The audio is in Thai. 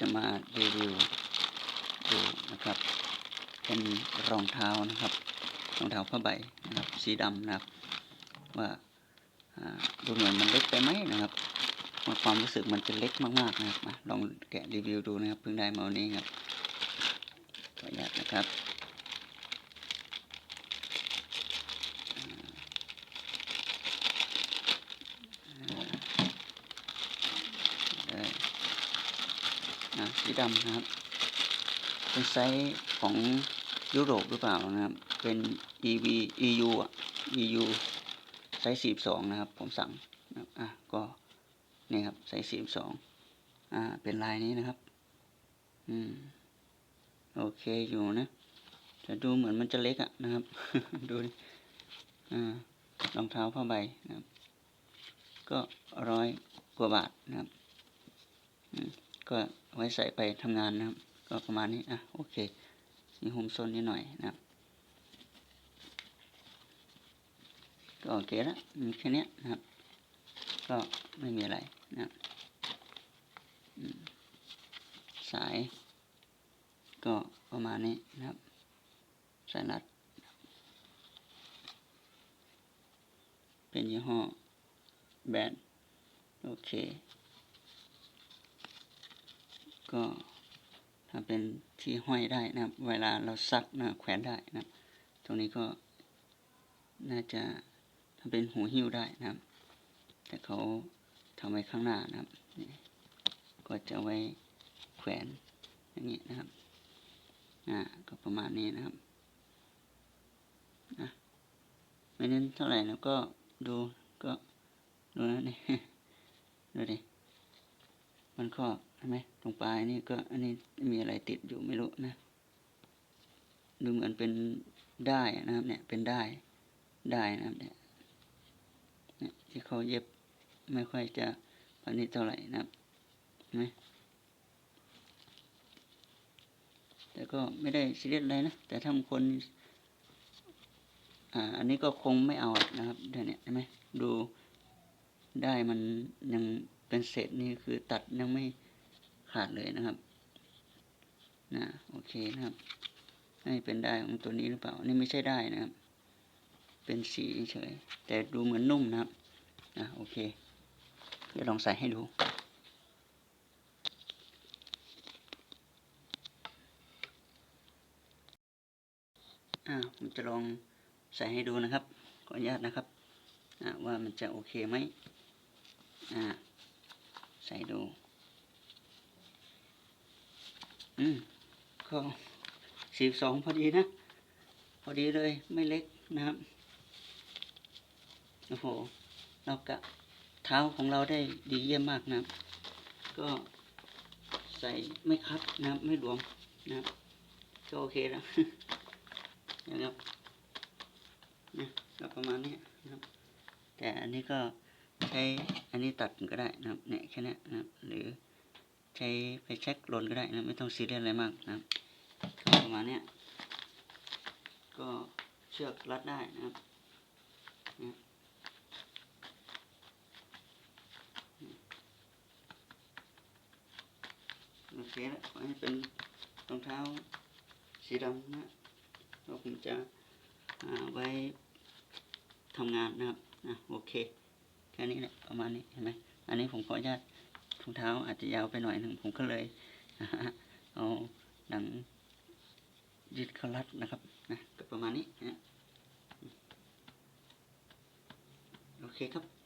จะมารีวิวดูนะครับ เป็นรองเท้านะครับ รองเท้าผ้าใบนะครับ สีดำนะครับ ว่าดูเหมือนมันเล็กไปไหมนะครับความรู้สึกมันจะเล็กมากๆนะครับมาลองแกะรีวิวดูนะครับเพิ่งได้มาวันนี้ครับขออนุญาตนะครับอ่าอ่า สีดำนะครับ เป็นไซส์ของยุโรปหรือเปล่านะครับ เป็น EV EU อะ EU ไซส์สี่สองนะครับ ผมสั่งนะครับอะก็นี่ครับไซส์สี่สองอ่าเป็นลายนี้นะครับ อืมโอเคอยู่นะแต่ดูเหมือนมันจะเล็กอะนะครับ ดูอ่ารองเท้าผ้าใบนะครับ ก็ร้อยกว่าบาทนะครับอืม ก็ไว้ใส่ไปทำงานนะครับ ก็ประมาณนี้ อะ โอเค มีโฮมโซนนิดหน่อยนะครับ ก็โอเคแล้วมีแค่นี้นะครับ ก็ไม่มีอะไรนะครับสาย ก็ประมาณนี้นะครับ สายรัด เป็นยี่ห้อแบรนด์โอเค ก็ถ้าเป็นที่ห้อยได้นะครับ เวลาเราซักนะแขวนได้นะครับ ตรงนี้ก็น่าจะทำเป็นหูหิ้วได้นะครับ แต่เขาทำไว้ข้างหน้านะครับก็จะไว้แขวนอย่างนี้นะครับอ่าก็ประมาณนี้นะครับนะไม่เน้นเท่าไหร่แล้วก็ดูก็ดูนะนี่ดูดิ มันก็ใช่ไหมตรงปลายนี่ก็อันนี้มีอะไรติดอยู่ไม่รู้นะดูเหมือนเป็นได้นะครับ เนี่ยเป็นได้ได้นะครับเนี่ยที่เขาเย็บไม่ค่อยจะพันนี้เท่าไหร่นะครับไหมแต่ก็ไม่ได้ซีเรียสอะไรนะ แต่ถ้าคน อ่า อันนี้ก็คงไม่เอานะครับเดี๋ยวนี้เห็นไหมดูได้มันยัง เป็นเศษนี่คือตัดยังไม่ขาดเลยนะครับนะโอเคนะครับนี่เป็นได้ของตัวนี้หรือเปล่านนี่ไม่ใช่ได้นะครับ เป็นสีเฉย แต่ดูเหมือนนุ่มนะครับนะโอเค เดี๋ยวลองใส่ให้ดูอ่าผมจะลองใส่ให้ดูนะครับ ขออนุญาตนะครับอ่าว่ามันจะโอเคไหมอ่า ใส่ดูอืมก็สิบสองพอดีนะ พอดีเลยไม่เล็กนะครับ โอ้โห เรากะเท้าของเราได้ดีเยี่ยมมากนะก็ใส่ไม่คัดนะครับไม่หลวมนะก็โอเคแล้วนะครับนะประมาณนี้นะครับ แต่อันนี้ก็ ใช้อันนี้ตัดก็ได้นะครับเนี่ยแค่นี้นะครับหรือใช้ไปเช็คลนก็ได้นะไม่ต้องซีเรียสอะไรมากนะครับก็ประมาณเนี้ยก็เชือกรัดได้นะครับนะโอเคแล้วขอให้เป็นรองเท้าสีดำนะเราผมจะอ่าไว้ทำงานนะครับอะโอเค ค่นี้แหละประมาณนี้เห็นไหมอันนี้ผมขออนุญาตถุงเท้าอาจจะยาวไปหน่อยหนึ่งผมก็เลยเอาหนังยืดเขารัดนะครับนะก็ประมาณนี้นะโอเคครับ